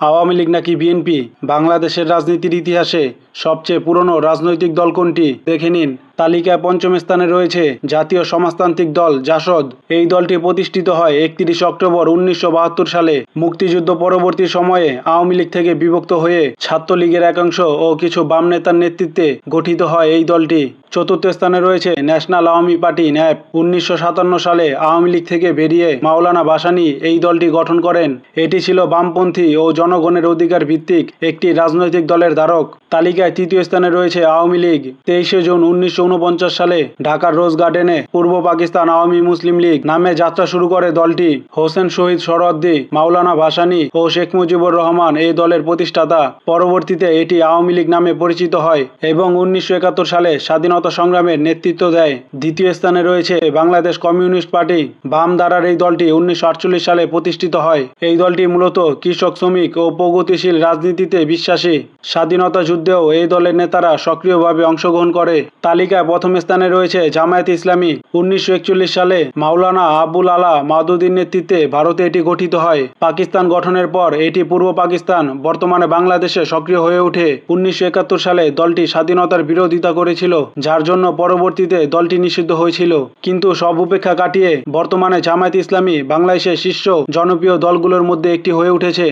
আওয়ামী লীগ নাকি বিএনপি? বাংলাদেশের রাজনীতির ইতিহাসে সবচেয়ে পুরনো রাজনৈতিক দল কোনটি? দেখে নিন। তালিকায় পঞ্চম স্থানে রয়েছে জাতীয় সমাজতান্ত্রিক দল জাসদ। এই দলটি প্রতিষ্ঠিত হয় একত্রিশ অক্টোবর উনিশশো বাহাত্তর সালে। মুক্তিযুদ্ধ পরবর্তী সময়ে আওয়ামী লীগ থেকে বিভক্ত হয়ে ছাত্রলীগের একাংশ ও কিছু বাম নেতার নেতৃত্বে গঠিত হয় এই দলটি। চতুর্থ স্থানে রয়েছে ন্যাশনাল আওয়ামী পার্টি ন্যাপ। উনিশশো সাতান্ন সালে আওয়ামী লীগ থেকে বেরিয়ে মাওলানা ভাসানী এই দলটি গঠন করেন। এটি ছিল বামপন্থী ও জনগণের অধিকার ভিত্তিক একটি রাজনৈতিক দলের ধারক। তালিকায় তৃতীয় স্থানে রয়েছে আওয়ামী লীগ। তেইশে জুন উনিশশো উনপঞ্চাশ সালে ঢাকার রোজ গার্ডেনে পূর্ব পাকিস্তান আওয়ামী মুসলিম লীগ নামে যাত্রা শুরু করে দলটি। হোসেন শহীদ সরদ্দি মাওলানা ভাসানী ও শেখ মুজিবুর রহমান এই দলের প্রতিষ্ঠাতা। পরবর্তীতে এটি আওয়ামী লীগ নামে পরিচিত হয় এবং উনিশশো একাত্তর সালে স্বাধীনতা সংগ্রামের নেতৃত্ব দেয়। দ্বিতীয় স্থানে রয়েছে বাংলাদেশ কমিউনিস্ট পার্টি। বাম ধারার এই দলটি উনিশশো আটচল্লিশ সালে প্রতিষ্ঠিত হয়। এই দলটি মূলত কৃষক, শ্রমিক ও প্রগতিশীল রাজনীতিতে বিশ্বাসী। স্বাধীনতা যুদ্ধেও এই দলের নেতারা সক্রিয়ভাবে অংশগ্রহণ করে। তালিকায় প্রথম স্থানে রয়েছে জামায়াত ইসলামী। উনিশশো একচল্লিশ সালে মাওলানা আবুল আলা মাদুদির নেতৃত্বে ভারতে এটি গঠিত হয়। পাকিস্তান গঠনের পর এটি পূর্ব পাকিস্তান, বর্তমানে বাংলাদেশে সক্রিয় হয়ে ওঠে। উনিশশো একাত্তর সালে দলটি স্বাধীনতার বিরোধিতা করেছিল, যার জন্য পরবর্তীতে দলটি নিষিদ্ধ হয়েছিল। কিন্তু সব উপেক্ষা কাটিয়ে বর্তমানে জামায়াত ইসলামী বাংলাদেশের শীর্ষ জনপ্রিয় দলগুলোর মধ্যে একটি হয়ে উঠেছে।